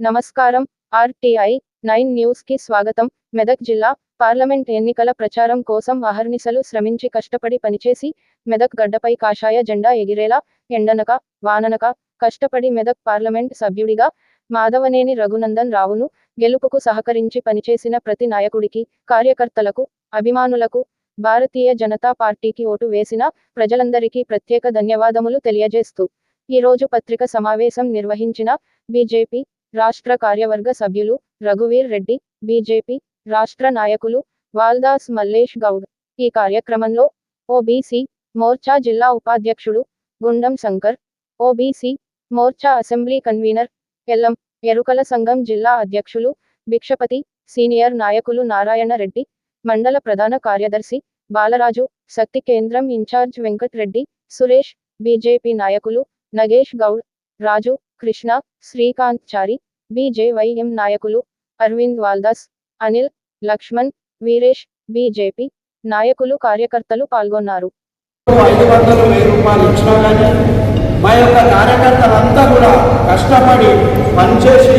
నమస్కారం. RTI nine న్యూస్కి స్వాగతం. మెదక్ జిల్లా పార్లమెంట్ ఎన్నికల ప్రచారం కోసం అహర్నిశలు శ్రమించి కష్టపడి పనిచేసి మెదక్ గడ్డపై కాషాయ జెండా ఎగిరేలా ఎండనక వాననక కష్టపడి మెదక్ పార్లమెంట్ సభ్యుడిగా మాధవనేని రఘునందన్ రావును గెలుపుకు సహకరించి పనిచేసిన ప్రతి నాయకుడికి కార్యకర్తలకు అభిమానులకు భారతీయ జనతా పార్టీకి ఓటు వేసిన ప్రజలందరికీ ప్రత్యేక ధన్యవాదములు తెలియజేస్తూ ఈ రోజు పత్రిక సమావేశం నిర్వహించిన బీజేపీ రాష్ట్ర కార్యవర్గ సభ్యులు రఘువీర్ రెడ్డి బీజేపీ రాష్ట్ర నాయకులు వాల్దాస్ మల్లేష్ గౌడ్. ఈ కార్యక్రమంలో ఓబీసీ మోర్చా జిల్లా ఉపాధ్యక్షుడు Gundam Shankar OBC Morcha assembly convener Ellam Erukala సంఘం జిల్లా అధ్యక్షులు భిక్షపతి సీనియర్ నాయకులు నారాయణ రెడ్డి మండల ప్రధాన కార్యదర్శి బాలరాజు శక్తి కేంద్రం in charge Venkat Reddy Suresh BJP నాయకులు నగేష్ గౌడ్ రాజు కృష్ణ శ్రీకాంత్ చారి బీజేవైఎం నాయకులు అరవింద్ వాల్దాస్ అనిల్ లక్ష్మణ్ వీరేష్ బీజేపీ నాయకులు కార్యకర్తలు పాల్గొన్నారు. ఐదు వందలు వెయ్యి రూపాయలు ఇచ్చినా కానీ మా యొక్క కార్యకర్తలంతా కూడా కష్టపడి పనిచేసి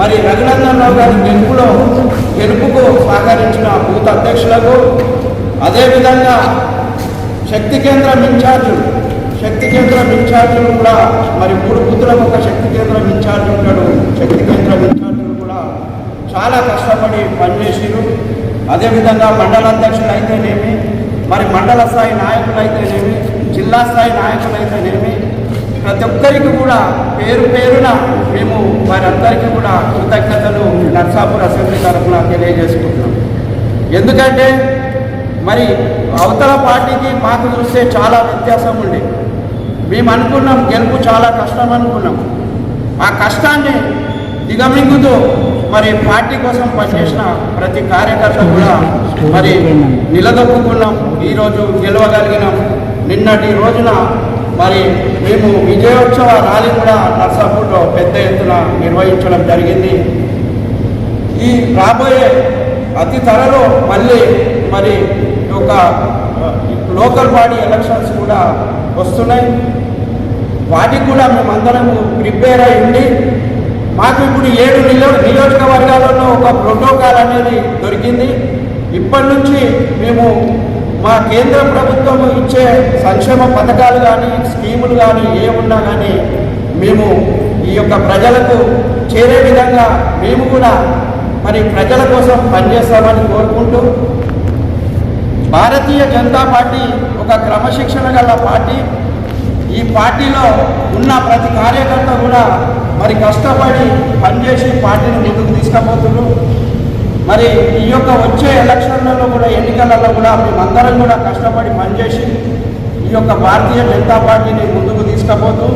మరి రఘునందనరావు గారి గెలుపులో గెలుపుకు సహకరించిన బూత్ అధ్యక్షులకు అదేవిధంగా శక్తి కేంద్రం ఇన్ఛార్జులు శక్తి కేంద్రం ఇన్ఛార్జీలు కూడా మరి మూడు బూతులకు ఒక శక్తి కేంద్రం ఇన్ఛార్జ్ ఉంటాడు. శక్తి కేంద్రం ఇన్ఛార్జీలు కూడా చాలా కష్టపడి పనిచేసిరు అదేవిధంగా మండల అధ్యక్షులు అయితేనేమి మరి మండల స్థాయి నాయకులు అయితేనేమి జిల్లా స్థాయి నాయకులు అయితేనేమి ప్రతి ఒక్కరికి కూడా పేరు పేరున మేము వారందరికీ కూడా కృతజ్ఞతలు నర్సాపూర్ అసెంబ్లీ తరఫున తెలియజేసుకుంటున్నాం. ఎందుకంటే మరి అవతల పార్టీకి మాకు చూస్తే చాలా వ్యత్యాసం ఉంది. మేము అనుకున్నాం గెలుపు చాలా కష్టం అనుకున్నాం. ఆ కష్టాన్ని దిగమింగుతూ మరి పార్టీ కోసం పనిచేసిన ప్రతి కార్యకర్త కూడా మరి నిలదొక్కున్నాం ఈరోజు గెలవగలిగినాం. నిన్నటి రోజున మరి మేము విజయోత్సవ ర్యాలీ కూడా నర్సాపూర్లో పెద్ద ఎత్తున నిర్వహించడం జరిగింది. ఈ రాబోయే అతి త్వరలో మళ్ళీ మరి ఒక లోకల్ బాడీ ఎలక్షన్స్ కూడా వస్తున్నాయి. వాటికి కూడా మేమందరం ప్రిపేర్ అయి ఉండి మాకు ఇప్పుడు ఏడు నిలో నియోజకవర్గాలలో ఒక ప్రోటోకాల్ అనేది దొరికింది. ఇప్పటి నుంచి మేము మా కేంద్ర ప్రభుత్వం ఇచ్చే సంక్షేమ పథకాలు కానీ స్కీములు కానీ ఏమున్నా కానీ మేము ఈ యొక్క ప్రజలకు చేరే విధంగా మేము కూడా మరి ప్రజల కోసం పనిచేస్తామని కోరుకుంటూ భారతీయ జనతా పార్టీ ఒక క్రమశిక్షణ గల పార్టీ. ఈ పార్టీలో ఉన్న ప్రతి కార్యకర్త కూడా మరి కష్టపడి పనిచేసి పార్టీని ముందుకు తీసుకుపోతున్నారు. మరి ఈ యొక్క వచ్చే ఎలక్షన్లలో కూడా ఎన్నికలలో కూడా మేమందరం కూడా కష్టపడి పనిచేసి ఈ యొక్క భారతీయ జనతా పార్టీని ముందుకు తీసుకుపోతూ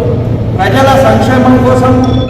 ప్రజల సంక్షేమం కోసం